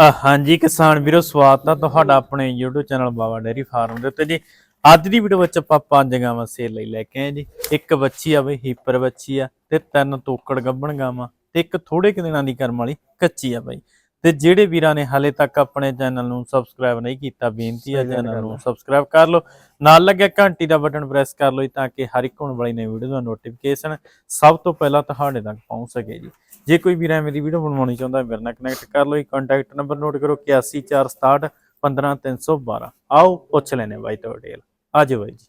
ਹਾਂਜੀ ਕਿਸਾਨ ਵੀਰੋ, ਸਵਾਗਤ ਹੈ ਤੁਹਾਡਾ ਆਪਣੇ YouTube channel Baba dairy farm ਦੇ ਉੱਤੇ ਜੀ। ਅੱਜ ਦੀ ਵੀਡੀਓ ਵਿੱਚ ਆਪਾਂ ਪੰਜ ਗਾਵਾਂ ਸੇਲ ਲਈ ਲੈ ਕੇ ਆਏ ਜੀ। ਇੱਕ ਬੱਚੀ ਆ ਬਈ, ਹੀਪਰ ਬੱਚੀ ਆ ਤੇ ਤਿੰਨ ਤੋਕੜ ਗੱਭਣ ਗਾਵਾਂ ਤੇ ਇੱਕ ਥੋੜੇ ਕੁ ਦਿਨਾਂ ਦੀ ਕਰਮ ਵਾਲੀ ਕੱਚੀ ਆ ਬਾਈ। ਤੇ ਜਿਹੜੇ ਵੀਰਾਂ ਨੇ ਹਾਲੇ ਤੱਕ ਆਪਣੇ ਚੈਨਲ ਨੂੰ ਸਬਸਕ੍ਰਾਈਬ ਨਹੀਂ ਕੀਤਾ ਬੇਨਤੀ ਆ ਗੱਲ ਚੈਨਲ ਨੂੰ। ਸਬਸਕ੍ਰਾਈਬ ਕਰ ਲਓ। ਨਾਲ ਲੱਗਿਆ ਘੰਟੀ ਦਾ ਬਟਨ ਪ੍ਰੈਸ ਕਰ ਲਓ ਤਾਂ ਕਿ ਹਰ ਇੱਕ ਹੋਣ ਵਾਲੀ ਨਵੀਂ ਵੀਡੀਓ ਦਾ ਨੋਟੀਫਿਕੇਸ਼ਨ ਸਭ ਤੋਂ ਪਹਿਲਾਂ ਤੁਹਾਡੇ ਤੱਕ ਪਹੁੰਚ ਸਕੇ ਜੀ। ਜੇ ਕੋਈ ਵੀਰ ਐਵੇਂ ਦੀ ਵੀਡੀਓ ਬਣਵਾਉਣੀ ਚਾਹੁੰਦਾ ਮੇਰੇ ਨਾਲ ਕਨੈਕਟ ਕਰ ਲਓ ਕੰਟੈਕਟ ਨੰਬਰ ਨੋਟ ਕਰੋ 814661 15312 ਆਓ ਪੁੱਛ ਲੈਨੇ ਬਾਈ ਤੋਂ ਡਿਟੇਲ ਆਜੋ ਬਾਈ ਜੀ।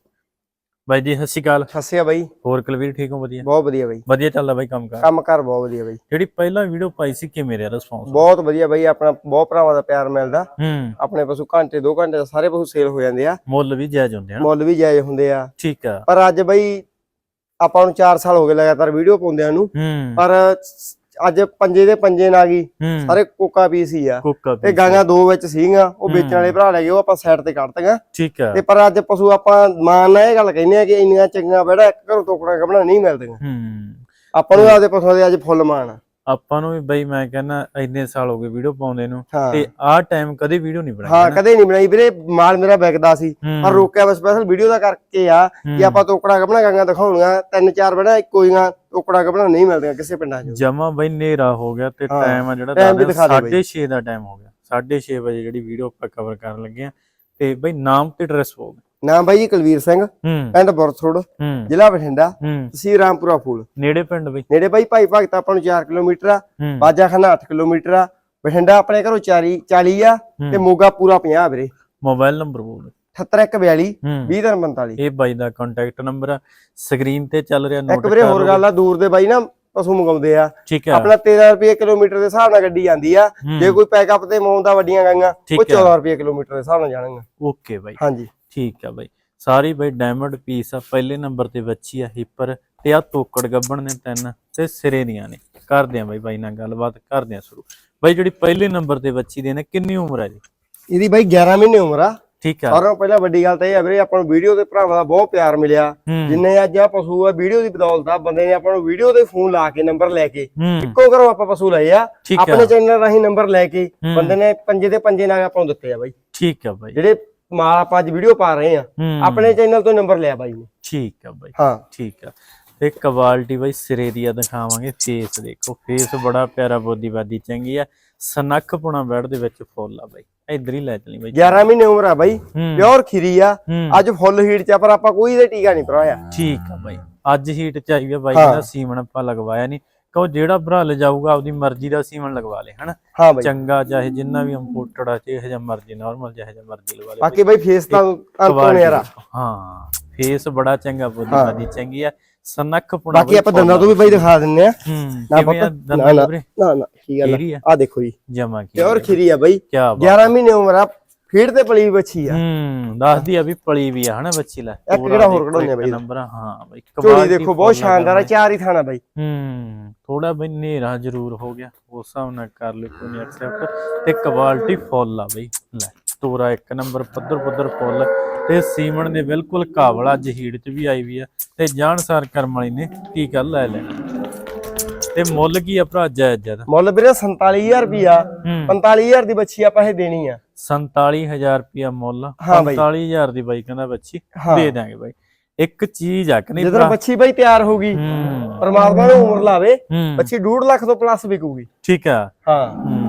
ਬਾਈ ਜੀ ਸਤਿ ਸ਼੍ਰੀ ਅਕਾਲ। ਸਸਿਆ ਬਾਈ। ਹੋਰ ਕੁਲਵੀਰ ਠੀਕ ਹੋ ਵਧੀਆ? ਬਹੁਤ ਵਧੀਆ ਬਾਈ। ਵਧੀਆ ਚੱਲਦਾ ਬਾਈ ਕੰਮ ਕਰ? ਕੰਮ ਕਰ ਬਹੁਤ ਵਧੀਆ ਬਾਈ। ਜਿਹੜੀ ਪਹਿਲਾਂ ਵੀਡੀਓ ਪਾਈ ਸੀ ਕਿਵੇਂ ਰਿਹਾ ਰਿਸਪੌਂਸ ਬਹੁਤ ਵਧੀਆ ਬਾਈ ਆਪਣਾ ਬਹੁਤ ਭਰਾਵਾਂ ਦਾ ਪਿਆਰ ਮਿਲਦਾ। ਹੂੰ। ਆਪਣੇ ਪਸ਼ੂ ਘੰਟੇ 2 ਘੰਟੇ ਦਾ ਸਾਰੇ ਪਸ਼ੂ ਸੇਲ ਹੋ ਜਾਂਦੇ ਆ। ਮੁੱਲ ਵੀ ਜਾਇਜ਼ ਹੁੰਦੇ ਹਨ ਮੁੱਲ ਵੀ ਜਾਇਜ਼ ਹੁੰਦੇ ਆ। ਠੀਕ ਆ। ਪਰ ਅੱਜ ਬਾਈ ਆਪਾਂ ਨੂੰ 4 ਸਾਲ ਹੋ ਗਏ ਲਗਾਤਾਰ ਵੀਡੀਓ ਪਾਉਂਦਿਆਂ ਨੂੰ। ਪਰ ਅੱਜ ਪੰਜੇ ਦੇ ਪੰਜੇ ਨਾ ਗਈ ਸਾਰੇ ਕੋਕਾ ਪੀਸ ਹੀ ਆ। ਤੇ ਗਾਂਗਾ ਦੋ ਵਿੱਚ ਸੀਗੀਆਂ ਉਹ ਵੇਚਣ। ਵਾਲੇ ਭਰਾ ਲੈ ਗਏ ਉਹ ਆਪਾਂ ਸਾਈਡ ਤੇ ਕੱਢਤੀਆਂ। ਠੀਕ ਆ। ਤੇ ਪਰ ਅੱਜ ਪਸ਼ੂ ਆਪਾਂ ਮਾਨ ਨਾਲ ਇਹ ਗੱਲ ਕਹਿੰਦੇ ਆ ਕਿ ਇੰਨੀਆਂ ਚੰਗੀਆਂ ਬੜਾ ਇੱਕ ਘਰੋਂ ਟੋਕਣਾ ਕਬਣਾ ਨਹੀਂ ਮਿਲਦੀਆਂ। ਆਪਾਂ ਨੂੰ ਆਪਦੇ ਪਸ਼ੂਆਂ ਦੇ ਅੱਜ ਫੁੱਲ ਮਾਣ ਆ। ਆਪਾਂ ਨੂੰ ਵੀ ਬਈ ਮੈਂ ਕਹਿੰਦਾ ਇੰਨੇ ਸਾਲ ਹੋ ਗਏ ਵੀਡੀਓ ਪਾਉਂਦੇ ਨੂੰ ਹਾਂ। ਤੇ ਆਹ ਟਾਈਮ ਕਦੇ ਵੀਡੀਓ ਨਹੀਂ ਬਣਾਈ ਹਾਂ। ਕਦੇ ਨਹੀਂ ਬਣਾਈ। ਵੀਰੇ ਮਾਲ ਮੇਰਾ ਵਿਕਦਾ ਸੀ। ਹੂੰ, ਪਰ ਰੋਕਿਆ ਬਸ ਸਪੈਸ਼ਲ ਵੀਡੀਓ ਦਾ ਕਰਕੇ ਆ ਹੂੰ। ਕਿ ਆਪਾਂ ਤੋਕੜਾ ਕਬਣਾ ਗਾਂਗਾ ਦਿਖਾਉਣੀਆਂ ਤਿੰਨ ਚਾਰ ਬਣਾ ਇੱਕੋ ਜੀਆਂ ਤੋਕੜਾ ਕਬਣਾ ਨਹੀਂ ਮਿਲਦੀਆਂ ਕਿਸੇ ਪਿੰਡਾਂ 'ਚ। ਜਮਾ ਬਈ ਨੇਰਾ ਹੋ ਗਿਆ ਤੇ ਹਾਂ, ਟਾਈਮ ਆ ਜਿਹੜਾ time ਵੀ ਦਿਖਾ ਦੇ ਬਈ। 6:30 ਦਾ ਟਾਈਮ ਹੋ ਗਿਆ। 6:30 ਵਜੇ ਜਿਹੜੀ ਵੀਡੀਓ ਆਪਾਂ ਕਵਰ ਕਰਨ ਲੱਗੇ ਆ। ਤੇ ਬਈ ਨਾਮ ਤੇ ਐਡਰੈਸ ਹੋਊਗਾ ਨਾਮ ਬਾਈ ਜੀ ਕੁਲਵੀਰ ਸਿੰਘ ਹੂੰ। ਪਿੰਡ ਬੁਰਥਰੋਡ ਹੂੰ। ਜ਼ਿਲ੍ਹਾ ਬਠਿੰਡਾ ਤਹਿਸੀਲ ਰਾਮਪੁਰਾ ਫੂਲ। ਨੇੜੇ ਪਿੰਡ ਬਈ। ਨੇੜੇ ਬਾਈ ਭਾਈ ਭਗਤ ਆਪਾਂ ਨੂੰ 4 ਕਿਲੋਮੀਟਰ ਆ ਬਾਜਾਖਾਨਾ 8 ਕਿਲੋਮੀਟਰ ਆ ਬਠਿੰਡਾ ਆਪਣੇ ਘਰੋਂ 40 40 ਆ ਤੇ। ਮੋਗਾ ਪੂਰਾ 50 ਵੀਰੇ। ਮੋਬਾਈਲ ਨੰਬਰ ਬੋਲ। 78142 ਹੂੰ। 2045 ਇਹ ਬਾਈ ਦਾ ਕੰਟੈਕਟ ਨੰਬਰ ਆ। ਸਕਰੀਨ ਤੇ ਚੱਲ ਰਿਹਾ ਨੋਟ ਇੱਕ ਵੀਰੇ ਹੋਰ ਗੱਲ ਆ ਦੂਰ ਦੇ ਬਾਈ ਨਾ ਪਸ਼ੂ ਮੰਗਾਉਂਦੇ ਆ। ਆਪਣਾ 13 ਰੁਪਏ ਕਿਲੋਮੀਟਰ ਦੇ ਹਿਸਾਬ ਨਾਲ ਗੱਡੀ ਜਾਂਦੀ ਆ। ਜੇ ਕੋਈ ਪੈਕਅਪ ਤੇ ਮੌਂਦਾ ਵੱਡੀਆਂ ਠੀਕ ਉਹ ਹੈ। 14 ਰੁਪਏ ਕਿਲੋਮੀਟਰ ਦੇ ਹਿਸਾਬ ਨਾਲ ਜਾਣਗੇ ਓਕੇ ਬਾਈ। ਹਾਂਜੀ। ਠੀਕ ਆ ਬਾਈ। ਸਾਰੀ ਬਾਈ ਡਾਇਮੰਡ ਪੀਸ ਆ ਪਹਿਲੇ ਨੰਬਰ ਤੇ ਬੱਚੀ ਆ ਹਿੱਪਰ ਤੇ ਆ ਤੋਕੜ ਗੱਬਣ ਨੇ ਤਿੰਨ ਤੇ ਸਿਰੇ ਦੀਆਂ ਨੇ। ਕਰਦੇ ਆ ਬਾਈ ਬਾਈ ਨਾਲ ਗੱਲਬਾਤ ਕਰਦੇ ਆ ਸ਼ੁਰੂ। ਬਾਈ ਜਿਹੜੀ ਪਹਿਲੇ ਨੰਬਰ ਤੇ ਬੱਚੀ ਦੇ ਨੇ ਕਿੰਨੀ ਉਮਰ ਹੈ ਜੀ? ਇਹਦੀ ਬਾਈ 11 ਮਹੀਨੇ ਉਮਰ ਆ। ਠੀਕ ਆ। ਸਾਰਿਆਂ ਪਹਿਲਾਂ ਵੱਡੀ ਗੱਲ ਤਾਂ ਇਹ ਆ ਵੀਰੇ ਆਪਾਂ ਨੂੰ ਵੀਡੀਓ ਦੇ ਭਰਾਵਾਂ ਦਾ ਬਹੁਤ ਪਿਆਰ ਮਿਲਿਆ। ਜਿੰਨੇ ਅੱਜ ਆ ਪਸ਼ੂ ਆ ਵੀਡੀਓ ਦੀ ਬਦੌਲਤ ਆ ਬੰਦੇ ਨੇ ਆਪਾਂ ਨੂੰ ਵੀਡੀਓ ਤੇ ਫੋਨ ਲਾ ਕੇ ਨੰਬਰ ਲੈ ਕੇ ਇੱਕੋ ਘਰੋਂ ਆਪਾਂ ਪਸ਼ੂ ਲਏ ਆ। ਆ। ਆਪਣੇ ਚੈਨਲ ਰਾਹੀਂ ਨੰਬਰ ਲੈ ਕੇ। ਬੰਦੇ ਨੇ ਪੰਜੇ ਦੇ ਪੰਜੇ ਨਾਲ ਆਪਾਂ ਨੂੰ ਦਿੱਤੇ ਆ ਬਾਈ। ਠੀਕ ਆ ਬਾਈ। ਜਿਹੜੇ ਮਾਲ ਆਪਾਂ ਅੱਜ ਵੀਡੀਓ ਪਾ ਰਹੇ ਆ ਹੂੰ। ਆਪਣੇ ਚੈਨਲ ਤੋਂ ਨੰਬਰ ਲਿਆ ਬਾਈ ਨੇ। ਠੀਕ ਆ ਬਾਈ। ਹਾਂ। ਠੀਕ ਆ। ਤੇ ਕੁਆਲਿਟੀ ਬਾਈ ਸਿਰੇ ਦੀ ਆ ਦਿਖਾਵਾਂਗੇ ਫੇਸ ਦੇਖੋ। ਫੇਸ ਬੜਾ ਪਿਆਰਾ ਬੋਦੀਵਾਦੀ ਚੰਗੀ ਆ। ਸਨੱਖ ਪੁਣਾ ਬੈਡ ਦੇ ਵਿੱਚ ਫੁੱਲ ਆ ਬਾਈ। ਇਧਰ ਹੀ ਲੈ ਚਲੀ ਬਾਈ। 11 ਮਹੀਨੇ ਉਮਰ ਆ ਬਾਈ। ਹੂੰ। ਪਿਓਰ ਖੀਰੀ ਆ। ਹੂੰ। ਅੱਜ ਫੁੱਲ ਹੀਟ ਚ ਆ, ਪਰ ਆਪਾਂ ਕੋਈ ਇਹਦੇ ਟੀਕਾ ਨਹੀਂ ਭਰਾਇਆ। ਠੀਕ ਆ ਬਾਈ। ਅੱਜ ਹੀਟ ਚ ਆਈ ਆ ਬਾਈ। ਦਾ ਸੀਮਨ ਆਪਾਂ ਲਗਵਾਇਆ ਨਹੀਂ ਕਿਉਂ ਜਿਹੜਾ ਭਰਾ ਲਿਜਾਊਗਾ ਆਪਦੀ ਮਰਜ਼ੀ ਦਾ ਸੀਮਨ ਲਗਵਾ ਲੇ ਹਨਾ? ਹਾਂ ਬਾਈ। ਚੰਗਾ ਚਾਹੇ ਜਿੰਨਾ ਵੀ ਇੰਪੋਰਟਡ ਆ ਚਾਹੇ ਜਿਹਾ ਮਰਜ਼ੀ ਨਾਰਮਲ ਚਾਹੇ ਜਿਹਾ ਮਰਜ਼ੀ ਲਵਾ ਲੇ। ਬਾਕੀ ਬਾਈ ਫੇਸ ਤਾਂ ਨਿਆਰਾ ਦੇਖੋ। ਹਾਂ। ਫੇਸ ਬੜਾ ਚੰਗਾ ਬੋਦੀਵਾਦੀ ਚੰਗੀ ਆ। ਸਨੱਖ ਪੁਣਾ ਬਾਕੀ ਆਪਾਂ ਦੰਦਾਂ ਤੋਂ ਵੀ ਬਾਈ ਦਿਖਾ ਦਿੰਨੇ ਆ। ਨਾ ਨਾ, ਨਾ। ਕੀ ਗੱਲ ਆ? ਦੇਖੋ ਜੀ। ਜਮਾ ਕੀ ਪਿਓਰ ਖੀਰੀ ਆ ਬਾਈ। ਕੀ ਬਾਤ 11 ਮਹੀਨੇ ਉਮਰ ਆ। ਫੀਡ ਤੇ ਪਲੀ ਬੱਚੀ ਆ। ਹੂੰ ਦੱਸਦੀ ਆ ਵੀ ਪਲੀ ਵੀ ਆ ਹਨਾ ਬੱਚੀ ਲੈ। ਇੱਕ ਕਿਹੜਾ ਹੋਰ ਕਢਾਉਂਦੇ ਆ ਬਾਈ? ਨੰਬਰ ਹਾਂ ਬਾਈ ਝੋਲੀ ਦੇਖੋ ਬਹੁਤ ਸ਼ਾਨਦਾਰ ਆ। ਚਾਰ ਹੀ ਥਾਣਾ ਬਾਈ। ਹੂੰ ਥੋੜਾ ਬਈ ਹਨੇਰਾ ਜ਼ਰੂਰ ਹੋ ਗਿਆ ਉਸ ਹਿਸਾਬ ਨਾਲ ਕਰ ਲਿਓ ਕੋਈ ਨਹੀਂ ਐਕਸੈਪਟ ਤੇ ਕੁਆਲਿਟੀ ਫੁੱਲ ਆ ਬਈ ਲੈ ਤੋਰਾ ਇੱਕ ਨੰਬਰ ਪੱਧਰ ਪੱਧਰ ਫੁੱਲ ਤੇ ਸੀਮਣ ਦੇ ਬਿਲਕੁਲ ਕਾਬਲ ਅੱਜ ਹੀੜ ਚ ਵੀ ਆਈ ਵੀ ਆ ਤੇ ਜਾਣਸਾਰ ਕਰਮ ਵਾਲੀ ਨੇ ਕੀ ਗੱਲ ਲੈ ਲੈਣਾ ਤੇ ਮੁੱਲ ਕੀ ਆ ਭਰਾ ਜਾਇਜ਼ ਜਦ ਮੁੱਲ ਵੀਰੇ 47000 ਰੁਪਿਆ ਹੂੰ। 45000 ਦੀ ਬੱਚੀ ਆਪਾਂ ਇਹ ਦੇਣੀ ਆ। 47000 ਰੁਪਿਆ ਮੁੱਲ। ਹਾਂ ਬਾਈ। 45000 ਦੀ ਬਾਈ ਕਹਿੰਦਾ ਬੱਚੀ। ਦੇ ਦਾਂਗੇ ਬਾਈ। ਇੱਕ ਚੀਜ਼ ਆ ਕਿ ਨਹੀਂ ਜਦੋਂ ਬੱਚੀ ਬਾਈ ਤਿਆਰ ਹੂੰ ਪਰਮਾਤਮਾ ਨੂੰ ਉਮਰ ਲਾਵੇ ਬੱਚੀ 2.5 ਲੱਖ ਤੋਂ ਪਲੱਸ ਵਿਕੂਗੀ। ਠੀਕ ਆ। ਹੂੰ।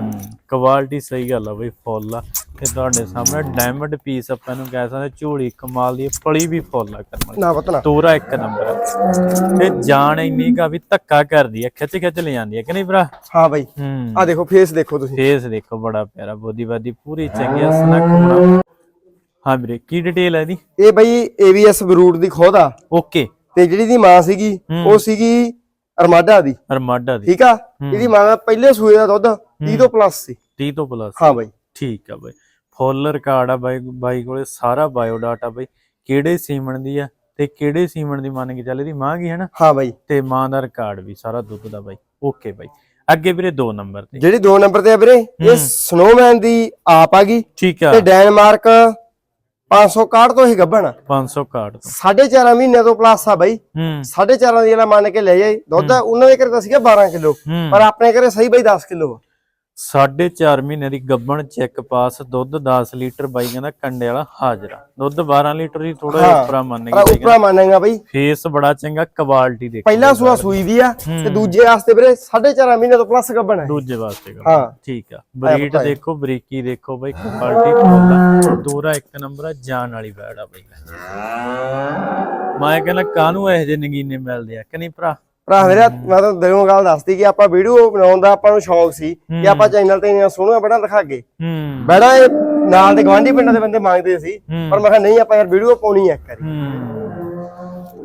ਕੁਆਲਿਟੀ ਸਹੀ ਗੱਲ ਆ ਬਈ ਫੁੱਲ ਆ। ਤੇ ਤੁਹਾਡੇ ਸਾਹਮਣੇ ਡਾਇਮੰਡ ਪੀਸ ਆਪਾਂ ਨੂੰ ਕਹਿ ਸਕਦੇ ਝੋਲੀ ਕਮਾਲ ਦੀ ਪਲੀ ਵੀ ਫੁੱਲ ਆ ਕਰਮ ਨਾ ਪਤਨਾ ਤੋਰਾ ਇੱਕ ਨੰਬਰ। ਆ ਤੇ ਜਾਨ ਇੰਨੀ ਕਾ ਵੀ ਧੱਕਾ ਕਰਦੀ ਆ ਖਿੱਚ ਖਿੱਚ ਲੈ ਜਾਂਦੀ ਆ ਕਿ ਨਹੀਂ ਭਰਾ? ਹਾਂ ਬਾਈ। ਆ ਦੇਖੋ ਫੇਸ ਦੇਖੋ ਤੁਸੀਂ। ਫੇਸ ਦੇਖੋ ਬੜਾ ਪਿਆਰਾ ਬੋਦੀਵਾਦੀ ਪੂਰੀ ਚੰਗੀ ਆ ਸਨੱਖ ਬਣਾ ਹਾਂ ਵੀਰੇ ਕੀ ਡਿਟੇਲ ਹੈ ਇਹਦੀ? ਇਹ ਬਾਈ ਏਵੀਐਸ ਬਰੂਟ ਦੀ ਖੋਦ ਆ। ਓਕੇ। ਤੇ ਜਿਹੜੀ ਦੀ ਮਾਂ ਸੀਗੀ। ਉਹ ਸੀਗੀ ਅਰਮਾਡਾ ਦੀ। ਅਰਮਾਡਾ ਦੀ। ਠੀਕ ਆ? ਇਹਦੀ ਮਾਂ ਦਾ ਪਹਿਲੇ ਸੂਏ ਦਾ ਦੁੱਧ 30 ਤੋਂ ਪਲੱਸ ਸੀ। 30 ਤੋਂ ਪਲੱਸ ਹਾਂ ਬਾਈ। ਠੀਕ ਆ ਬਾਈ। ਫੁੱਲ ਰਿਕਾਰਡ ਆ ਬਾਈ ਬਾਈ ਕੋਲੇ ਸਾਰਾ ਬਾਇਓ ਡਾਟਾ ਬਾਈ। ਕਿਹੜੇ ਸੀਮਨ ਦੀ ਆ ਤੇ ਕਿਹੜੇ ਸੀਮਨ ਦੀ ਮੰਨ ਕੇ ਚੱਲ ਇਹਦੀ ਮਾਂ ਗਈ ਹੈ ਨਾ? ਹਾਂ ਬਾਈ। ਤੇ ਮਾਂ ਦਾ ਰਿਕਾਰਡ ਵੀ ਸਾਰਾ ਦੁੱਧ ਦਾ ਬਾਈ। ਓਕੇ ਬਾਈ। ਅੱਗੇ ਵੀਰੇ 2 ਨੰਬਰ ਤੇ। ਜਿਹੜੀ 2 ਨੰਬਰ ਤੇ ਆ ਵੀਰੇ ਇਹ ਸਨੋਮੈਨ ਦੀ ਆਪ ਆ ਗਈ ਠੀਕ ਆ। ਤੇ ਡੈਨਮਾਰਕ 561 ਤੋਂ ਹੀ ਗੱਭਣ 561 ਤੋਂ। ਸਾਢੇ 4 ਮਹੀਨੇ ਤੋਂ ਪਲੱਸ ਆ ਬਾਈ। ਹੂੰ। ਸਾਢੇ 4 ਦੀ ਜਿਹੜਾ ਮੰਨ ਕੇ ਲੈ ਜਾਈ ਦੁੱਧ ਉਹਨਾਂ ਦੇ ਘਰੇ ਤਾਂ ਸੀਗਾ 12 ਕਿਲੋ। ਪਰ ਆਪਣੇ ਘਰੇ ਸਹੀ ਬਾਈ 10 ਕਿਲੋ ਆ। ਸਾਢੇ ਚਾਰ ਮਹੀਨੇ ਦੀ ਗੱਬਣ ਚੈੱਕ ਪਾਸ ਦੁੱਧ 10 ਲੀਟਰ ਬਾਈ ਕਹਿੰਦਾ ਕੰਡੇ ਵਾਲਾ ਹਾਜ਼ਰਾ। ਦੁੱਧ 12 ਲੀਟਰ ਦੀ ਥੋੜਾ ਉੱਪਰਾ ਮੰਨ ਪਰ ਗਏ ਉਪਰਾ ਮੰਨੇਗਾ ਬਈ। ਫੇਸ ਬੜਾ ਚੰਗਾ ਕੁਆਲਿਟੀ ਦੇਖੋ ਪਹਿਲਾ ਸੂਆ ਸੂਈ ਵੀ ਆ ਤੇ ਦੂਜੇ ਵਾਸਤੇ ਵੀਰੇ 4.5 ਮਹੀਨੇ ਤੋਂ ਪਲੱਸ ਗੱਬਣ ਹੈ। ਦੂਜੇ ਵਾਸਤੇ ਹਾਂ। ਠੀਕ ਆ। ਬਤਾਏ। ਦੇਖੋ ਬਰੀਕੀ ਦੇਖੋ ਬਾਈ ਕੁਆਲਿਟੀ ਫੁੱਲ ਦੋਰਾ ਇੱਕ ਨੰਬਰ ਆ ਜਾਨ ਵਾਲੀ ਬੈੜ ਆ ਬਾਈ। ਮੈਂ ਕਹਿੰਦਾ ਕਾਹਨੂੰ ਇਹੋ ਜਿਹੇ ਨਗੀਨੇ ਮਿਲਦੇ ਆ ਕਿ ਨਹੀਂ ਭਰਾ? ਭਰਾ ਮੇਰਾ ਮੈਂ ਤਾਂ ਦਿਲੋਂ ਗੱਲ ਦੱਸਦੀ ਕਿ ਆਪਾਂ ਵੀਡੀਓ ਬਣਾਉਣ ਦਾ ਆਪਾਂ ਨੂੰ ਸ਼ੌਂਕ ਸੀ ਕਿ ਆਪਾਂ ਚੈਨਲ ਤੇ ਇੰਨੀਆਂ ਸੋਹਣੀਆਂ ਬੜਾ ਦਿਖਾਗੇ ਬੜਾ ਇਹ ਨਾਲ ਦੇ ਗਵਾਂਢੀ ਪਿੰਡਾਂ ਦੇ ਬੰਦੇ ਮੰਗਦੇ ਸੀ। ਪਰ ਮੈਂ ਕਿਹਾ ਨਹੀਂ ਆਪਾਂ ਯਾਰ ਵੀਡੀਓ ਪਾਉਣੀ ਹੈ ਇੱਕ ਵਾਰੀ।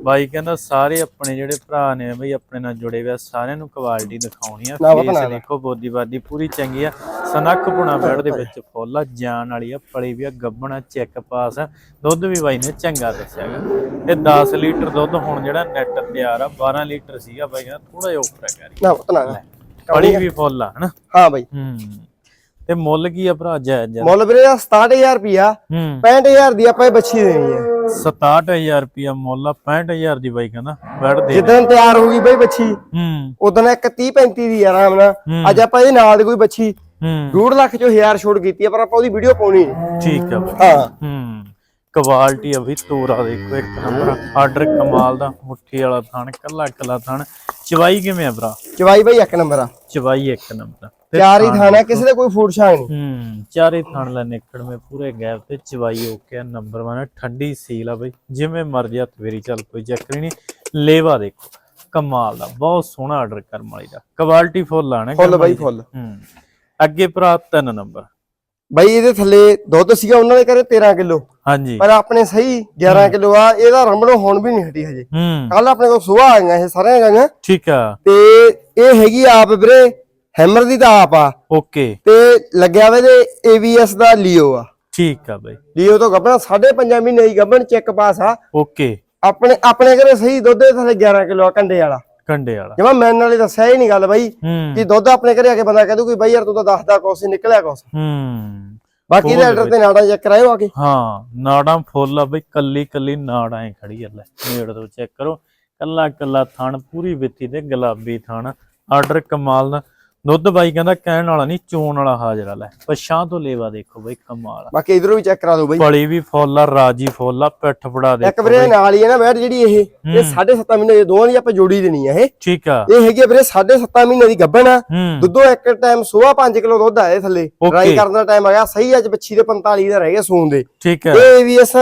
ਬਾਈ ਕਹਿੰਦਾ ਸਾਰੇ ਆਪਣੇ ਜਿਹੜੇ ਭਰਾ ਨੇ ਬਈ ਆਪਣੇ ਨਾਲ ਜੁੜੇ ਹੋਏ ਆ ਸਾਰਿਆਂ ਨੂੰ ਕੁਆਲਿਟੀ ਦਿਖਾਉਣੀ ਆ ਫੇਸ। ਦੇਖੋ ਬੋਦੀ ਬਾਦੀ ਪੂਰੀ ਚੰਗੀ ਆ। ਸਨੱਖ ਪੁਣਾ ਬੈੜ ਦੇ ਵਿੱਚ ਫੁੱਲ ਆ ਜਾਨ ਵਾਲੀ ਆ ਪਲੀ ਵੀ ਆ ਗੱਬਣਾ ਚੈੱਕ ਪਾਸ ਆ। ਦੁੱਧ ਵੀ ਬਾਈ ਨੇ ਚੰਗਾ ਦੱਸਿਆਗਾ ਤੇ 10 ਲੀਟਰ ਦੁੱਧ ਹੁਣ ਜਿਹੜਾ ਨੈਟ ਤਿਆਰ ਆ 12 ਲੀਟਰ ਸੀਗਾ ਬਾਈ ਕਹਿੰਦਾ ਥੋੜਾ ਜਿਹਾ ਉੱਪਰ ਕਰੀ ਨਾ ਪਤਨਾ ਪਲੀ ਵੀ ਫੁੱਲ ਆ ਹਨਾ? ਹਾਂ ਬਾਈ। ਹੂੰ। ਤੇ ਮੁੱਲ ਕੀ ਆ ਭਰਾ? ਜਾਇਜ਼ ਜਾਇਜ਼? ਮੁੱਲ ਵੀਰੇ ਦਾ 67000 ਰੁਪਿਆ ਹੂੰ। 65000 ਦੀ ਆਪਾਂ ਇਹ ਬੱਚੀ ਦੇਣੀ ਹੈ 67000 ਰੁਪਿਆ ਮੁੱਲ ਆ 65000 ਦੀ ਬਾਈ ਕਹਿੰਦਾ ਬੈੜ ਦੇ ਤਿਆਰ ਹੋ ਗਈ ਬਈ ਬੱਚੀ ਹੂੰ। ਉਦੋਂ ਇੱਕ 30 35 ਦੀ ਆਰਾਮ ਨਾਲ। ਅੱਜ ਆਪਾਂ ਇਹਦੇ ਨਾਲ ਦੀ ਕੋਈ ਬੱਚੀ ਹੂੰ। 2 ਲੱਖ ਚੋਂ 1000 ਛੋੜ ਕੀਤੀ ਹੈ ਪਰ ਆਪਾਂ ਉਹਦੀ ਵੀਡੀਓ ਪਾਉਣੀ ਠੀਕ ਆ ਬਾਈ। ਹਾਂ। ਹੂੰ। ਕੁਆਲਿਟੀ ਆ ਵੀ ਤੋਰਾ ਦੇਖੋ ਇੱਕ ਨੰਬਰ ਆਰਡਰ ਕਮਾਲ ਦਾ ਮੁੱਠੀ ਵਾਲਾ ਥਣ ਕੱਲਾ ਕੱਲਾ ਥਣ। ਚਵਾਈ ਕਿਵੇਂ ਆ ਭਰਾ? ਚਵਾਈ ਬਈ ਇੱਕ ਨੰਬਰ ਆ। ਚਵਾਈ ਇੱਕ ਨੰਬਰ ਚਾਰ ਹੀ ਥਾਣਾ ਕਿਸੇ ਦੇ ਕੋਈ ਫੂਡ ਛਾਂਗ ਨਹੀਂ। ਹੂੰ ਚਾਰੇ ਥਣ ਲੈ ਨਿਕੜ ਮੇ ਪੂਰੇ ਗੈਪ ਤੇ ਚਵਾਈ ਓਕੇ ਆ ਨੰਬਰ 1 ਠੰਡੀ ਸੀਲ ਆ ਬਈ ਜਿਵੇਂ ਮਰਜ਼ੀ ਹੱਥ ਫੇਰੀ ਚੱਲ ਕੋਈ ਚੱਕਰ ਨਹੀਂ। ਲੇਵਾ ਦੇਖੋ ਕਮਾਲ ਦਾ ਬਹੁਤ ਸੋਹਣਾ ਆਰਡਰ ਕਰਮ ਵਾਲੀ ਦਾ। ਕੁਆਲਿਟੀ ਫੁੱਲ ਆਣਾ ਫੁੱਲ ਬਈ ਫੁੱਲ। ਹੂੰ ਅੱਗੇ ਭਰਾ ਤਿੰਨ ਨੰਬਰ। ਬਈ ਇਹਦੇ ਥੱਲੇ ਦੁੱਧ ਸੀਗਾ ਉਹਨਾਂ ਦੇ ਘਰੇ 13 ਕਿਲੋ। ਹਾਂਜੀ। ਪਰ ਆਪਣੇ ਸਹੀ 11 ਕਿਲੋ ਆ ਇਹਦਾ ਰੰਬੜੋਂ ਹੁਣ ਵੀ ਨਹੀਂ ਹਟੀ ਹਜੇ। ਕੱਲ ਆਪਣੇ ਕੋਲ ਸੁਬਾਹ ਆਈਆਂ ਇਹ ਸਾਰੀਆਂ ਗਾਈਆਂ। ਠੀਕ ਆ। ਤੇ ਇਹ ਹੈਗੀ ਆਪ ਵੀਰੇ ਹੈਮਰ ਦੀ ਤਾਂ ਆਪ ਆ। ਓਕੇ। ਤੇ ਲੱਗਿਆ ਵੇ ਜੇ AVS ਦਾ ਲਿਓ ਆ। ਠੀਕ ਆ ਬਈ। ਲਿਓ ਤੋਂ ਗੱਬਣਾ 5.5 ਮਹੀਨੇ ਦੀ ਗੱਬਣ ਚੈੱਕ ਪਾਸ ਆ। ਓਕੇ। ਆਪਣੇ ਆਪਣੇ ਘਰੇ ਸਹੀ ਦੁੱਧ ਦੇ ਥੱਲੇ 11 ਕਿਲੋ ਆ ਕੰਡੇ ਵਾਲਾ। ਕੰਡੇ ਵਾਲਾ। ਜਮਾ ਮੈਨ ਵਾਲੇ ਦੱਸਿਆ ਹੀ ਨਹੀਂ ਗੱਲ ਬਾਈ ਕਿ ਦੁੱਧ ਆਪਣੇ ਘਰੇ ਆ ਕੇ ਬੰਦਾ ਕਹਦੂ ਕੋਈ ਬਾਈ ਯਾਰ ਤੂੰ ਤਾਂ ਦੱਸਦਾ ਕੁਛ ਨਿਕਲਿਆ ਕੁਛ। ਹੂੰ। ਬਾਕੀ ਦੇ ਆਰਡਰ ਤੇ ਨਾੜਾ ਚੈੱਕ ਕਰਾਇਓ ਆ ਕੇ। ਹਾਂ ਨਾੜਾਂ ਫੁੱਲ ਆ ਬਈ ਕੱਲੀ ਕੱਲੀ ਨਾੜਾਂ ਐ ਖੜੀ ਆ ਲੈ ਨੇੜ ਤੋਂ ਚੈੱਕ ਕਰੋ। ਕੱਲਾ ਕੱਲਾ ਥਣ ਪੂਰੀ ਵਿੱਤੀ ਤੇ ਗੁਲਾਬੀ ਥਣ। ਆਰਡਰ ਕਮਾਲ ਦਾ ਦੁੱਧ ਬਾਈ ਕਹਿੰਦਾ ਕਹਿਣ ਵਾਲਾ ਨਹੀਂ ਚੋਣ ਵਾਲਾ ਹਾਜ਼ਰ ਆ ਲੈ। ਪਛਾਂ ਤੋਂ ਲੇਵਾ ਦੇਖੋ ਬਈ ਕਮਾਲ ਆ। ਬਾਕੀ ਇਧਰੋਂ ਵੀ ਚੈੱਕ ਕਰਾ ਦਿਓ ਬਾਈ। ਪਲੀ ਵੀ ਫੁੱਲ ਆ ਰਾਜੀ ਫੁੱਲ ਆ ਪਿੱਠ ਫੜਾ ਇੱਕ ਦੇਖੋ ਵੀਰੇ ਨਾਲ ਹੀ ਹੈ ਨਾ ਬੈਠ ਜਿਹੜੀ ਇਹ ਇਹ 7.5 ਮਹੀਨੇ ਦੀ ਦੋਵਾਂ ਦੀ ਆਪਾਂ ਜੋੜੀ ਦੇਣੀ ਆ ਇਹ। ਠੀਕ ਆ। ਇਹ ਹੈਗੀ ਵੀਰੇ 7.5 ਮਹੀਨੇ ਦੀ ਗੱਭਣ ਆ। ਦੁੱਧੋਂ ਇੱਕ ਟਾਈਮ ਸੁਬਾਹ 5 ਕਿਲੋ ਦੁੱਧ ਆਏ ਥੱਲੇ. ਡਰਾਈ ਕਰਨ ਦਾ ਟਾਈਮ ਆ ਗਿਆ ਸਹੀ ਅੱਜ ਬੱਚੀ ਦੇ 45 ਦਾ ਰਹਿ ਗਿਆ ਸੂਨ ਦੇ। ਠੀਕ ਆ। ਇਹ AVS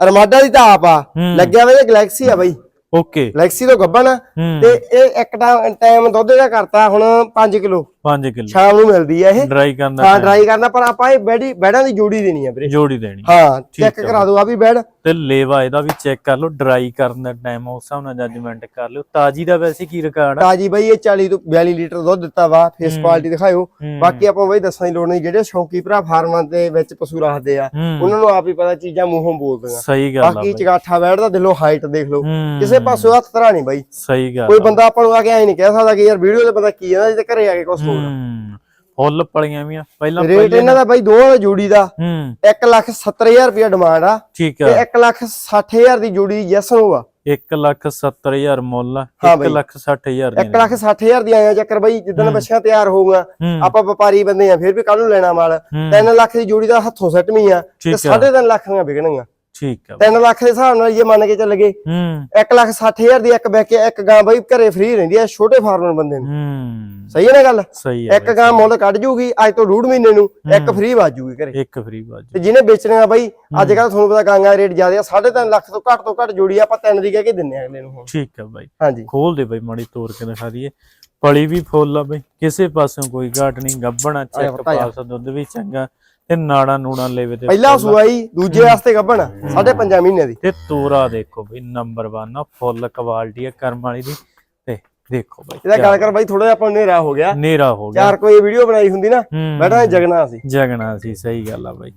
ਅਰਮਾਡਾ ਦੀ ਤਾਂ ਆਪ ਆ। ਲੱਗਿਆ ਵੇ ਗੈਲੈਕਸੀ ਆ ਬਾਈ। ਓਕੇ ਗੈਲੈਕਸੀ ਤੋਂ ਹੂੰ। ਤੇ ਇਹ ਇੱਕ ਟਾਈਮ ਦੁੱਧ ਦਾ ਕਰਤਾ ਹੁਣ 5 ਕਿਲੋ। 5 ਕਿਲੋ। ਸ਼ਾਮ ਨੂੰ ਮਿਲਦੀ ਆ ਇਹ। ਡਰਾਈ ਕਰਨ ਦਾ ਹਾਂ ਡਰਾਈ ਕਰਨਾ ਪਰ ਆਪਾਂ ਇਹ ਬੈੜੀ ਬੈੜਾਂ ਦੀ ਜੋੜੀ ਦੇਣੀ ਆ ਵੀਰੇ। ਜੋੜੀ ਦੇਣੀ ਹਾਂ ਚੈੱਕ ਕਰਾ ਦਿਓ ਆ ਵੀ ਬੈੜ। ਤੇ ਲੇਵਾ ਇਹਦਾ ਵੀ ਚੈੱਕ ਕਰ ਲਓ ਡਰਾਈ ਕਰਨ ਦਾ ਟਾਈਮ ਉਸ ਹਿਸਾਬ ਨਾਲ ਜੱਜਮੈਂਟ ਕਰ ਲਿਓ। ਤਾਜੀ ਦਾ ਵੈਸੇ ਕੀ ਰਿਕਾਰਡ ਆ? ਤਾਜੀ ਬਈ ਇਹ 40 ਤੋਂ 42 ਲੀਟਰ ਦੁੱਧ ਦਿੱਤਾ ਵਾ ਫੇਸ ਕੁਆਲਿਟੀ ਦਿਖਾਇਓ। ਬਾਕੀ ਆਪਾਂ ਬਈ ਦੱਸਣ ਦੀ ਲੋੜ ਨਹੀਂ ਜਿਹੜੇ ਸ਼ੌਂਕੀ ਭਰਾ ਫਾਰਮਾਂ ਦੇ ਵਿੱਚ ਪਸ਼ੂ ਰੱਖਦੇ ਆ ਉਹਨਾਂ ਨੂੰ ਆਪ ਹੀ ਪਤਾ ਚੀਜ਼ਾਂ ਮੂੰਹੋਂ ਬੋਲਦੀਆਂ। ਸਹੀ ਗੱਲ ਆ ਬਾਕੀ ਚਗਾਠਾ ਬੈਠਦਾ ਦਿਲੋਂ ਹਾਈਟ ਦੇਖ ਲਓ। ਕਿਸੇ ਪਾਸੋਂ ਹੱਥ ਧਰਾ ਨਹੀਂ ਬਾਈ। ਸਹੀ ਗੱਲ ਕੋਈ। ਬੰਦਾ ਆਪਾਂ ਨੂੰ ਆ ਕੇ ਐ ਨਹੀਂ ਕਹਿ ਸਕਦਾ ਕਿ ਯਾਰ ਵੀਡੀਓ ਤੇ ਬੰਦਾ ਕੀ ਕਹਿੰਦਾ ਜੇ ਘਰੇ ਆ ਕੇ ਕੁਝ ਹੂੰ। ਫੁੱਲ ਪਲੀਆਂ ਵੀ ਆ। ਪਹਿਲਾਂ ਰੇਟ ਇਹਨਾਂ ਦਾ ਬਾਈ ਦਾ ਜੋੜੀ ਦਾ। ਹੂੰ। 1 ਲੱਖ 70000 ਰੁਪਇਆ ਡਿਮਾਂਡ ਆ ਠੀਕ ਤੇ ਆ। 1 ਲੱਖ 60000 ਦੀ ਜੋੜੀ ਯੈਸ ਨੋ ਆ। 1 ਲੱਖ 70000 ਮੁੱਲ ਆ। ਹਾਂ 1 ਬਈ। ਲੱਖ 60000 1 ਲੱਖ 60000 ਦੀ ਆਇਆ ਚੱਕਰ ਬਾਈ ਜਿੱਦਣ ਬੱਚਿਆਂ ਤਿਆਰ ਹੋਊਗਾ ਆਪਾਂ ਵਪਾਰੀ ਬੰਦੇ ਆ ਫਿਰ ਵੀ ਕੱਲ ਨੂੰ ਲੈਣਾ ਮਾਲ। ਹੂੰ। 3 ਲੱਖ ਦੀ ਜੋੜੀ ਦਾ ਹੱਥੋਂ ਸੱਟਵੀਂ ਆ ਤੇ ਠੀਕ ਆ। 3.5 ਲੱਖ ਦੀਆਂ ਵਿਕਣਗੀਆਂ। ਠੀਕ ਆ 3 ਲੱਖ ਦੇ ਹਿਸਾਬ ਨਾਲ ਜੇ ਮੰਨ ਕੇ ਚੱਲ ਗਏ ਹੂੰ। 1 ਲੱਖ 60000 ਦੀ ਇੱਕ ਬੈ ਕੇ ਇੱਕ ਗਾਂ ਬਾਈ ਘਰੇ ਫ੍ਰੀ ਰਹਿੰਦੀ ਆ ਛੋਟੇ ਫਾਰਮਰ ਬੰਦੇ ਨੂੰ। ਹੂੰ। ਸਹੀ ਹੈ ਨਾ ਗੱਲ? ਸਹੀ ਆ ਇੱਕ ਗਾਂ ਮੁੱਲ ਕੱਢ ਜੂਗੀ ਅੱਜ ਤੋਂ ਡੂਢ ਮਹੀਨੇ ਨੂੰ ਇੱਕ ਫ੍ਰੀ ਵਾਜੂਗੀ ਘਰੇ। ਇੱਕ ਫ੍ਰੀ ਬਾਜ ਤੇ ਜਿਹਨੇ ਵੇਚਣੀਆਂ ਬਾਈ ਅੱਜ ਕੱਲ ਤੁਹਾਨੂੰ ਪਤਾ ਗਾਂਗਾ ਰੇਟ ਜ਼ਿਆਦਾ ਆ 3.5 ਲੱਖ ਤੋਂ ਘੱਟ ਤੋਂ ਘੱਟ ਜੋੜੀ ਆਪਾਂ ਤਿੰਨ ਦੀ ਕਹਿ ਕੇ ਦਿੰਨੇ ਆ ਅਗਲੇ ਨੂੰ ਹੁਣ। ਠੀਕ ਆ ਬਾਈ। ਹਾਂਜੀ। ਖੋਲ ਦੇ ਬਈ ਮਾੜੀ ਤੋੜ ਕੇ ਦਿਖਾ ਦਈਏ। ਪਲੀ ਵੀ ਫੁੱਲ ਆ ਬਈ ਕਿਸੇ ਪਾਸਿਓਂ ਕੋਈ ਘਾਟ ਨਹੀਂ ਗੱਬਣਾ ਚੈੱਕ। ਪਾਸ ਦੁੱਧ ਵੀ ਚੰਗਾ। ਤੇ ਨਾੜਾ ਨੂੜਾ ਲੈਵੇ ਤੇ ਪਹਿਲਾ ਫੁੱਲ ਆ। ਸੂਆ ਹੀ। ਦੂਜੇ ਵਾਸਤੇ ਗੱਭਣ 5.5 ਮਹੀਨੇ ਦੀ। ਤੇ ਤੋਰਾ ਦੇਖੋ ਬਈ ਨੰਬਰ 1 ਆ ਫੁੱਲ ਕੁਆਲਿਟੀ ਆ ਕਰਮ ਵਾਲੀ ਦੀ। ਤੇ ਦੇਖੋ ਬਈ ਇਹਦਾ ਗੱਲ ਕਰ ਬਾਈ ਥੋੜਾ ਜਿਹਾ ਆਪਾਂ ਨੂੰ ਹਨੇਰਾ ਹੋ ਗਿਆ। ਨੇਰਾ ਹੋ ਗਿਆ। ਚਾਰ ਕੋਈ ਵੀਡੀਓ ਬਣਾਈ ਹੁੰਦੀ ਨਾ ਹੂੰ। ਬੈਠਾ ਜਗਣਾ ਸੀ। ਜਗਣਾ ਸੀ ਸਹੀ ਗੱਲ ਆ ਬਾਈ।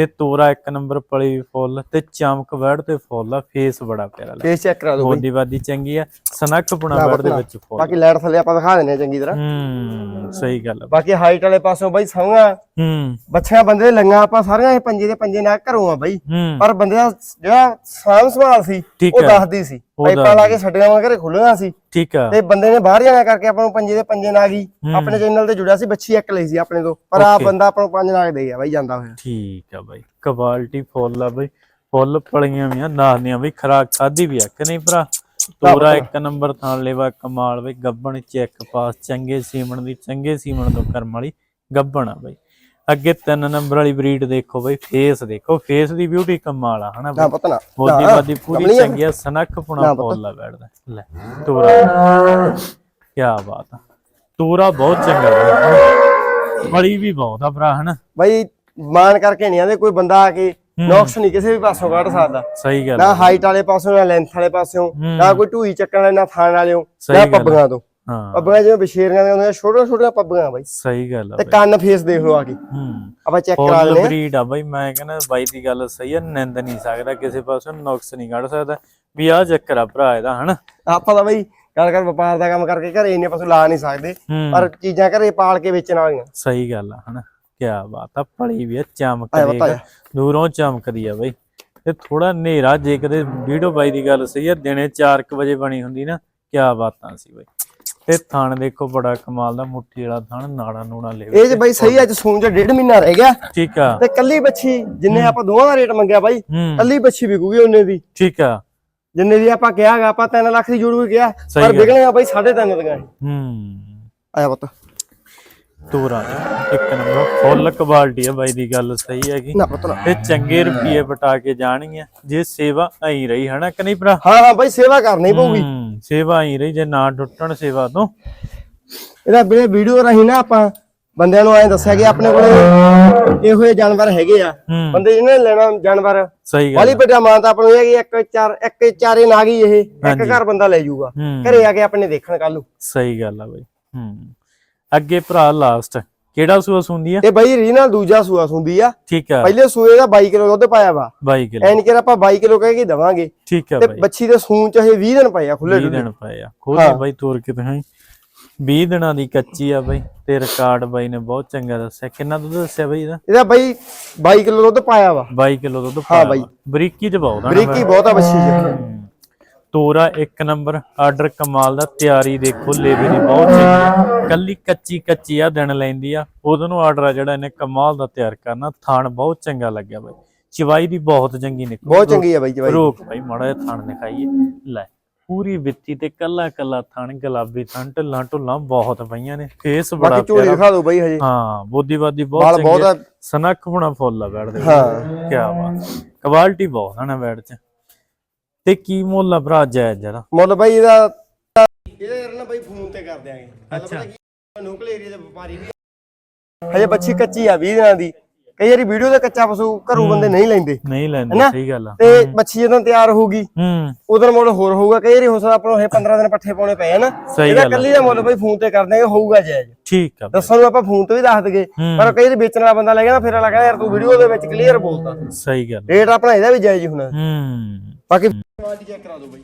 ਤੇ ਤੋਰਾ ਇੱਕ ਨੰਬਰ ਪਲੀ ਫੁੱਲ ਤੇ ਚਮਕ ਵੜ ਤੇ ਫੁੱਲ ਆ ਫੇਸ ਬੜਾ ਪਿਆਰਾ ਲੱਗਦਾ। ਫੇਸ ਚੈੱਕ ਕਰਾ ਦਿਓ ਬਾਈ। ਬੋਦੀ ਬਾਦੀ ਚੰਗੀ ਆ ਸਨੱਖ ਪੁਣਾ ਵੜ ਦੇ। ਵਿੱਚ ਫੁੱਲ। ਬਾਕੀ ਲਾਈਟ ਥੱਲੇ ਆਪਾਂ ਦਿਖਾ ਦਿੰਨੇ ਆ ਚੰਗੀ ਤਰ੍ਹਾਂ। ਹੂੰ ਸਹੀ ਗੱਲ ਆ ਬਾਕੀ ਹਾਈਟ ਵਾਲੇ ਪਾਸੋਂ ਬਾਈ ਸੌਂਗਾ ਹੂੰ। ਬੱਚਿਆਂ ਬੰਦੇ ਦੇ ਲੰਗਾ ਆਪਾਂ ਸਾਰੀਆਂ ਇਹ ਪੰਜੇ ਦੇ ਪੰਜੇ ਨਾਲ ਘਰੋਂ ਆ ਬਾਈ। ਹੂੰ। ਪਰ ਬੰਦੇ ਦਾ ਜਿਹੜਾ ਸਾਂਭ ਸੰਭਾਲ ਸੀ ਠੀਕ ਉਹ ਹੈ। ਦੱਸਦੀ ਸੀ। ਉਹ ਪਾਈਪਾਂ ਲਾ ਕੇ ਛੱਡੀਆਂ ਵਾਂ ਘਰੇ ਖੁੱਲੀਆਂ ਸੀ। ਠੀਕ ਆ। ਤੇ ਬੰਦੇ ਨੇ ਬਾਹਰ ਜਾਣਾ ਕਰਕੇ ਆਪਾਂ ਨੂੰ ਪੰਜੇ ਦੇ ਪੰਜੇ ਨਾਗ ਹੀ। ਆਪਣੇ ਚੈਨਲ ਤੇ ਜੁੜਿਆ ਸੀ ਬੱਚੀ ਇੱਕ ਲਈ ਸੀ ਆਪਣੇ ਤੋਂ। ਪਰ ਆ. ਬੰਦਾ ਆਪਾਂ ਨੂੰ ਪੰਜ ਨਾਗ ਦੇ ਗਿਆ ਬਾਈ ਜਾਂਦਾ ਹੋਇਆ। ਠੀਕ ਆ ਬਾਈ ਕੁਆਲਿਟੀ ਫੁੱਲ ਆ ਬਾਈ। ਫੁੱਲ ਪਲੀਆਂ ਵੀ ਆ ਨਾਲੀਆਂ ਵੀ ਖਰਾਕ ਖਾਦੀ ਵੀ ਆ ਕਿ ਨਹੀਂ ਭਰਾ? ਤੋਰਾ ਇੱਕ ਨੰਬਰ ਥਾਂ ਲੈਵਾ ਕਮਾਲ ਬਈ ਗੱਬਣ ਚੈੱਕ ਪਾਸ ਚੰਗੇ ਸੀਮਣ ਦੀ ਚੰਗੇ ਸੀਮਣ ਤੋਂ ਕਰਮ ਵਾਲੀ ਗੱਬਣ ਆ ਬਈ। ਅੱਗੇ ਤਿੰਨ ਨੰਬਰ ਵਾਲੀ ਬਰੀਡ ਦੇਖੋ ਬਈ ਫੇਸ ਦੇਖੋ ਫੇਸ ਦੀ ਬਿਊਟੀ ਕਮਾਲ ਆ ਹਨਾ ਨਾ ਪਤਾ ਨਾ ਨਾ, ਮਾਦੀ ਪੂਰੀ। ਚੰਗੀ ਆ ਸਨੱਖ ਪੁਣਾ। ਫੁੱਲ ਬੈਠਦਾ ਲੈ ਤੋਰਾ ਕੀ ਬਾਤ ਆ ਤੋਰਾ ਬਹੁਤ ਚੰਗਾ ਬੜੀ ਵੀ ਬਹੁਤ ਆ ਭਰਾ ਹਨਾ ਬਾਈ ਮਾਨ ਕਰਕੇ ਨਹੀਂ ਆਂਦੇ ਕੋਈ ਬੰਦਾ ਆ ਕੇ ਨੌਕਸ ਨਹੀਂ ਕਿਸੇ ਵੀ ਪਾਸੋਂ ਕੱਢ ਸਕਦਾ ਸਹੀ ਗੱਲ ਨਾ। ਹਾਈਟ ਵਾਲੇ ਪਾਸੋਂ ਨਾ ਲੈਂਥ ਵਾਲੇ ਪਾਸੋਂ। ਨਾ ਕੋਈ ਢੂਈ ਚੱਕਣ ਵਾਲੇ ਨਾ ਥਾਣ ਵਾਲਿਓ ਨਾ। ਪੱਬੀਆਂ ਤੋਂ ਹਾਂ। ਪੱਬੀਆਂ ਜਿਵੇਂ ਬਸ਼ੇਰੀਆਂ ਦੀਆਂ ਹੁੰਦੀਆਂ ਛੋਟੀਆਂ ਛੋਟੀਆਂ ਪੱਬੀਆਂ ਬਾਈ। ਸਹੀ ਗੱਲ ਆ ਤੇ ਕੰਨ ਫੇਸ ਦੇਖ ਲਓ ਆ ਕੇ। ਹੂੰ। ਆਪਾਂ ਚੈੱਕ ਕਰਾ ਲੈਣੇ ਬਰੀਡ ਆ। ਬਈ ਮੈਂ ਕਹਿੰਦਾ ਬਾਈ ਦੀ ਗੱਲ ਸਹੀ ਆ ਨਿੰਦ ਨਹੀਂ ਸਕਦਾ ਕਿਸੇ ਪਾਸੋਂ ਨੁਕਸ ਨਹੀਂ ਕੱਢ ਸਕਦਾ। ਵੀ ਆ ਚੱਕਰ ਆ ਭਰਾ ਇਹਦਾ ਹਨਾ? ਆਪਾਂ ਤਾਂ ਬਾਈ ਗੱਲ ਕਰ ਵਪਾਰ ਦਾ ਕੰਮ ਕਰਕੇ ਘਰੇ ਇੰਨੇ ਪਸ਼ੂ ਲਾ ਨਹੀਂ ਸਕਦੇ ਪਰ ਚੀਜ਼ਾਂ ਘਰੇ ਪਾਲ ਕੇ ਵੇਚਣ ਵਾਲੀਆਂ। ਸਹੀ ਗੱਲ ਆ ਹਨਾ? ਕੀ ਬਾਤ ਆ ਪਲੀ ਵੀ ਆ ਚਮਕ ਆਇਆ ਦੇਖ। ਬਤਾ ਦੂਰੋਂ ਚਮਕਦੀ ਆ ਬਈ। ਤੇ ਥੋੜਾ ਹਨੇਰਾ ਜੇ ਕਦੇ ਵੀਡੀਓ ਬਾਈ ਦੀ ਗੱਲ ਸਹੀ ਆ ਦਿਨੇ 4:00 ਵਜੇ ਬਣੀ ਹੁੰਦੀ ਨਾ ਕੀ ਬਾਤਾਂ ਸੀ ਬਈ। ਤੇ ਥਣ ਦੇਖੋ ਬੜਾ ਕਮਾਲ ਦਾ ਮੁੱਠੀ ਵਾਲਾ ਥਣ ਨਾੜਾ ਨੂੜਾ ਲੈ ਇਹ ਜੇ ਬਾਈ ਸਹੀ ਅੱਜ ਸੂਣ ਚ ਡੇਢ ਮਹੀਨਾ ਰਹਿ ਗਿਆ। ਠੀਕ ਆ। ਤੇ ਕੱਲੀ ਬੱਚੀ ਜਿੰਨੇ ਆਪਾਂ ਦੋਵਾਂ ਦਾ ਰੇਟ ਮੰਗਿਆ ਬਾਈ ਕੱਲੀ ਬੱਚੀ ਵਿਕੂਗੀ ਉਹਨੇ ਦੀ। ਠੀਕ ਆ। ਜਿੰਨੇ ਦੀ ਆਪਾਂ ਕਿਹਾਗਾ ਆਪਾਂ 3 ਲੱਖ ਦੀ ਜੋੜੂ ਗਿਆ ਪਰ ਗੱਲ। ਵਿਕਣੇਗਾ ਬਾਈ 3.5 ਦੀਆਂ ਇਹ। ਹੂੰ। ਆਇਆ ਪੁੱਤ। ਤੋਰਾ ਇੱਕ ਨੰਬਰ ਫੁੱਲ ਕੁਆਲਿਟੀ ਆ ਬਾਈ ਦੀ ਗੱਲ ਸਹੀ ਹੈਗੀ। ਨਾ ਪੁੱਤ ਨਾ। ਤੇ ਚੰਗੇ ਰੁਪਏ ਬਟਾ ਕੇ ਜਾਣਗੀਆਂ ਜੇ ਸੇਵਾ ਆਈ ਰਹੀ ਹਨਾ ਕਿ ਨਹੀਂ ਭਰਾ? ਹਾਂ ਹਾਂ ਬਾਈ ਸੇਵਾ ਕਰਨੀ ਪਊਗੀ। ਹੂੰ, ਸੇਵਾ ਆਈ ਰਹੀ ਜੇ ਨਾ ਟੁੱਟਣ ਸੇਵਾ ਤੋਂ। ਇਹਦਾ ਵੀਰੇ ਵੀਡੀਓ ਰਾਹੀਂ ਨਾ ਆਪਾਂ ਬੰਦਿਆਂ ਨੂੰ ਐਂ ਦੱਸਿਆ ਕਿ ਆਪਣੇ ਕੋਲੇ ਇਹੋ ਜਿਹੇ ਜਾਨਵਰ ਹੈਗੇ ਆ। ਬੰਦੇ ਜਿਹਨੇ ਲੈਣਾ ਜਾਨਵਰ ਸਹੀ ਗੱਲ ਵਾਲੀ ਤਾਂ ਆਪਾਂ ਨੂੰ ਇਹ ਹੈ ਕਿ ਇੱਕ ਚਾਰ ਇੱਕ ਚਾਰੇ ਨਾਗ ਹੀ ਇਹ। ਇੱਕ। ਘਰ ਬੰਦਾ ਲੈ ਜਾਊਗਾ। ਘਰੇ ਆ ਕੇ ਆਪਣੇ ਦੇਖਣ ਕੱਲ ਨੂੰ। ਸਹੀ ਗੱਲ ਆ ਬਾਈ। ਹੂੰ। ਅੱਗੇ ਭਰਾ ਲਾਸਟ ਕਿਹੜਾ ਸੂਆ ਸੁੰਦੀ ਆ? ਇਹ ਬਾਈ ਰੀਨਾ ਦੂਜਾ ਸੂਆ ਸੁੰਦੀ ਆ। ਠੀਕ ਆ। ਪਹਿਲੇ ਸੂਏ ਦਾ 22 ਕਿਲੋ ਦੁੱਧ ਪਾਇਆ ਵਾ। 22 ਕਿਲੋ। ਐਨ ਕਿ ਆਪਾਂ 22 ਕਿਲੋ ਕਹਿ ਕੇ ਦਵਾਂਗੇ। ਠੀਕ ਆ ਤੇ ਬਾਈ। ਬੱਚੀ ਦੇ ਸੂਣ ਚ ਇਹ 20 ਦਿਨ ਪਏ ਆ ਖੁੱਲੇ 20 ਡੁੱਲੇ ਦਿਨ ਪਏ ਆ। ਖੋਲੇ ਬਾਈ ਤੋਰ ਕੇ ਤੁਸੀਂ 20 ਦਿਨਾਂ ਦੀ ਕੱਚੀ ਆ ਬਾਈ ਤੇ ਰਿਕਾਰਡ ਬਾਈ ਨੇ ਬਹੁਤ ਚੰਗਾ ਦੱਸਿਆ। ਕਿੰਨਾ ਦੁੱਧ ਦੱਸਿਆ ਬਾਈ ਇਹਦਾ? ਇਹਦਾ ਬਾਈ 22 ਕਿਲੋ ਦੁੱਧ ਪਾਇਆ ਵਾ। 22 ਕਿਲੋ ਦੁੱਧ ਪਾਇਆ ਬਾਈ। ਵਾ। ਬਰੀਕੀ ਚ ਬਹੁਤ ਆ ਬਰੀਕੀ ਬਹੁਤ ਆ ਬੱਚੀ ਚ। ਤੋਰਾ ਇੱਕ ਨੰਬਰ ਆਰਡਰ ਕਮਾਲ ਦਾ ਤਿਆਰੀ ਦੇਖੋ ਲੇਵੇ ਦੀ ਬਹੁਤ ਚੰਗੀ ਆ। ਕੱਲੀ ਕੱਚੀ ਕੱਚੀ ਆ ਦਿਨ ਲੈਂਦੀ ਆ। ਉਦੋਂ ਨੂੰ ਆਰਡਰ ਆ ਜਿਹੜਾ ਇਹਨੇ ਕਮਾਲ ਦਾ ਤਿਆਰ ਕਰਨਾ। ਥਾਣ ਬਹੁਤ ਚੰਗਾ ਲੱਗਿਆ ਬਾਈ। ਚਵਾਈ ਦੀ ਬਹੁਤ ਚੰਗੀ ਨਿਕਲ। ਬਹੁਤ ਚੰਗੀ ਆ ਬਾਈ ਬਾਈ ਰੋਕ ਬਾਈ ਮਾੜਾ ਜਿਹਾ ਥਾਣ ਦਿਖਾਈਏ। ਲੈ ਪੂਰੀ ਵਿੱਤੀ ਤੇ ਕੱਲਾ ਕੱਲਾ ਥਣ ਗੁਲਾਬੀ ਥਣ ਢੱਲਾਂ ਢੁੱਲਾਂ ਬਹੁਤ ਪਈਆਂ ਨੇ। ਫੇਸ ਬੜਾ ਬਾਕੀ ਪਿਆਰਾ। ਦਿਖਾ ਦਿਓ ਬਾਈ ਹਜੇ। ਹਾਂ ਬੋਦੀਵਾਦੀ ਬਹੁਤ ਚੰਗੇ ਸਨੱਖ ਬਣਾ ਫੁੱਲ ਆ ਬੈਠ ਦੇ। ਹਾਂ। ਕੀ ਬਾਤ। ਕੁਆਲਿਟੀ ਬਹੁਤ ਨਾ ਬੈਠ ਚ। ਤੇ ਕੀ ਮੁੱਲ ਆ ਭਰਾ ਜਾਇਜ਼ ਜਰਾ ਮੁੱਲ ਬਾਈ ਇਹਦਾ ਇਹਦਾ ਯਾਰ ਨਾ ਬਾਈ ਫੋਨ ਤੇ ਕਰ ਦਿਆਂਗੇ ਅੱਛਾ। ਲੋਕਲ ਏਰੀਆ ਦੇ ਵਪਾਰੀ ਵੀ। ਹਜੇ ਬੱਚੀ ਕੱਚੀ ਆ 20 ਦਿਨਾਂ ਦੀ। ਕਈ ਵਾਰੀ ਵੀਡੀਓ ਤੇ ਕੱਚਾ ਪਸ਼ੂ ਘਰੋਂ ਬੰਦੇ ਨਹੀਂ ਲੈਂਦੇ। ਨਹੀਂ ਲੈਂਦੇ? ਸਹੀ ਗੱਲ ਆ। ਤੇ ਬੱਚੀ ਜਦੋਂ ਤਿਆਰ ਹੋਊਗੀ ਹੂੰ। ਉਦੋਂ ਮੁੱਲ ਹੋਰ ਹੋਊਗਾ। ਕਈ ਵਾਰੀ ਹੋ ਸਕਦਾ ਆਪਾਂ ਨੂੰ ਇਹ 15 ਦਿਨ ਪੱਠੇ ਪਾਉਣੇ ਪਏ ਹਨ ਇਹਦਾ ਕੱਲੀ ਦਾ ਮੁੱਲ ਬਾਈ ਫੋਨ ਤੇ ਕਰ ਦਿਆਂਗੇ ਹੋਊਗਾ ਜਾਇਜ਼। ਠੀਕ ਆ ਦੱਸਣ ਨੂੰ ਆਪਾਂ ਫੋਨ ਤੇ ਵੀ ਦੱਸ ਦਗੇ। ਪਰ ਕਈ ਵਾਰੀ ਵੇਚਣ ਵਾਲਾ ਬੰਦਾ ਲੈ ਗਿਆ ਫਿਰ ਅਗਲਾ ਕਹਿੰਦਾ ਯਾਰ ਤੂੰ ਵੀਡੀਓ ਦੇ ਵਿੱਚ ਕਲੀਅਰ ਬੋਲਦਾ ਸਹੀ ਗੱਲ ਰੇਟ ਆਪਣਾ ਇਹਦਾ ਵੀ ਜਾਇਜ਼ ਹੀ ਹੋਣਾ। ਹੂੰ। ਬਾਕੀ ਕੁਆਲਿਟੀ ਚੈੱਕ ਕਰਾ ਦਿਓ ਬਾਈ।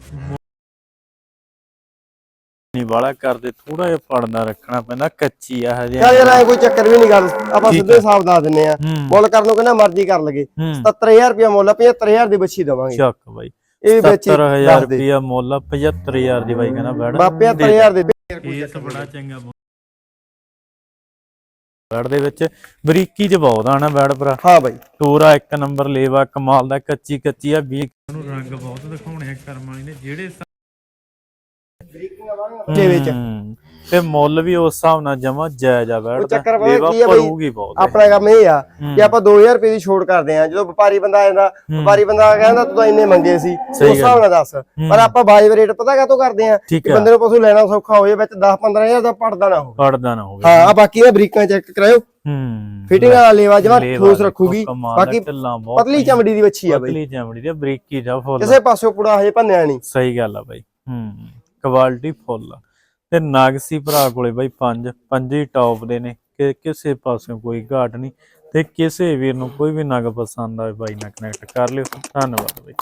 ਨਹੀਂ ਵਾਲਾ ਕਰਦੇ ਥੋੜਾ ਜਿਹਾ ਪੜਨਾ ਰੱਖਣਾ ਪੈਂਦਾ ਕੱਚੀ ਆ ਹਜੇ। ਚੱਲ ਯਾਰ ਐ ਕੋਈ ਚੱਕਰ ਵੀ ਨਹੀਂ ਗੱਲ। ਆਪਾਂ ਸਿੱਧੇ ਹਿਸਾਬ ਦੱਸ ਦਿੰਨੇ ਆ। ਹੂੰ। ਮੁੱਲ ਕਰਨ ਨੂੰ ਕਹਿੰਦਾ ਮਰਜ਼ੀ ਕਰ ਲਗੇ ਹੂੰ। 77000 ਰੁਪਏ ਮੁੱਲ ਆ 75000 ਦੀ ਬੱਚੀ ਦਵਾਂਗੇ। ਚੱਕ ਬਾਈ। ਇਹ ਵੀ ਬੱਚੀ 70000 ਦੱਸ ਦੇ। ਰੁਪਿਆ ਮੁੱਲ ਆ, 75000 ਦੀ ਬਾਈ ਕਹਿੰਦਾ ਬੈੜ ਬਾ 75000 ਦੇ ਇਸ ਬੜਾ ਚੰਗਾ ਬੈੜ ਦੇ ਵਿੱਚ। ਬਰੀਕੀ ਚ ਬਹੁਤ ਆ ਨਾ ਬੈੜ ਭਰਾ। ਹਾਂ ਬਾਈ। ਟੋਰਾ ਇੱਕ ਨੰਬਰ ਲੇਵਾ ਕਮਾਲ ਦਾ ਕੱਚੀ ਕੱਚੀ ਆ ਵੀ ਨੂੰ ਰੰਗ ਬਹੁਤ ਦਿਖਾਉਣੇ ਆ ਕਰਮ ਵਾਲੀ ਨੇ ਜਿਹੜੇ ਦੇ ਵਿੱਚ ਹੂੰ, ਤੇ ਮੁੱਲ ਵੀ ਉਸ ਹਿਸਾਬ ਨਾਲ ਜਮਾ ਜਾਇਜ਼ ਆ ਬੈੜ ਉਹ ਚੱਕਰ ਪਤਾ ਕੀ ਆ ਬਈ? ਆਪਣਾ ਕੰਮ ਇਹ ਆ। ਕਿ ਆਪਾਂ 2000 ਰੁਪਏ ਦੀ ਛੋਟ ਕਰਦੇ ਆ। ਜਦੋਂ ਵਪਾਰੀ ਬੰਦਾ ਆ ਜਾਂਦਾ ਵਪਾਰੀ ਬੰਦਾ ਕਹਿੰਦਾ ਤੂੰ ਤਾਂ ਇੰਨੇ ਮੰਗੇ ਸੀ। ਉਸ ਹਿਸਾਬ ਨਾਲ ਦੱਸ। ਪਰ ਆਪਾਂ ਵਾਜਬ ਰੇਟ ਪਤਾ ਕਾਤੋਂ ਕਰਦੇ ਆ? ਕਿ ਬੰਦੇ ਨੂੰ ਪਸ਼ੂ ਲੈਣਾ ਸੌਖਾ ਹੋਏ ਵਿੱਚ 10 15000 ਦਾ ਪੜਦਾ ਨਾ ਹੋਵੇ। ਪੜਦਾ ਨਾ ਹੋਵੇ। ਹਾਂ ਆ ਬਾਕੀ ਇਹ ਬਰੀਕਾਂ ਚੈੱਕ ਕਰਾਇਓ। ਹੂੰ। ਫਿਟਿੰਗ ਵਾਲਾ ਲੇਵਾ ਜਮਾ ਲੇਵਾ ਠੋਸ ਰੱਖੂਗੀ। ਬਾਕੀ ਪਤਲੀ ਚਮੜੀ ਦੀ ਵੱਛੀ ਆ ਬਈ। ਪਤਲੀ ਚਮੜੀ ਦੀ ਬਰੀਕੀ ਦਾ ਫੁੱਲ। ਕਿਸੇ ਪਾਸੋਂ ਪੁੜਾ ਹਜੇ ਭੰਨਿਆ ਨਹੀਂ। ਸਹੀ ਗੱਲ ਆ ਬਾਈ। ਹੂੰ। ਕੁਆਲਿਟੀ ਫੁੱਲ ਆ। ਤੇ ਨਾਗਸੀ ਭਰਾ ਕੋਲੇ ਬਾਈ ਪੰਜ, ਪੰਜੇ ਟੌਪ ਦੇ ਨੇ। ਕਿ ਕਿਸੇ ਪਾਸਿਓਂ ਕੋਈ ਘਾਟ ਨਹੀਂ ਤੇ ਕਿਸੇ ਵੀਰ ਨੂੰ ਕੋਈ ਵੀ ਨਗ ਪਸੰਦ ਆਵੇ ਬਾਈ ਨਾਲ ਕਨੈਕਟ ਕਰ ਲਿਓ। ਧੰਨਵਾਦ ਬਾਈ।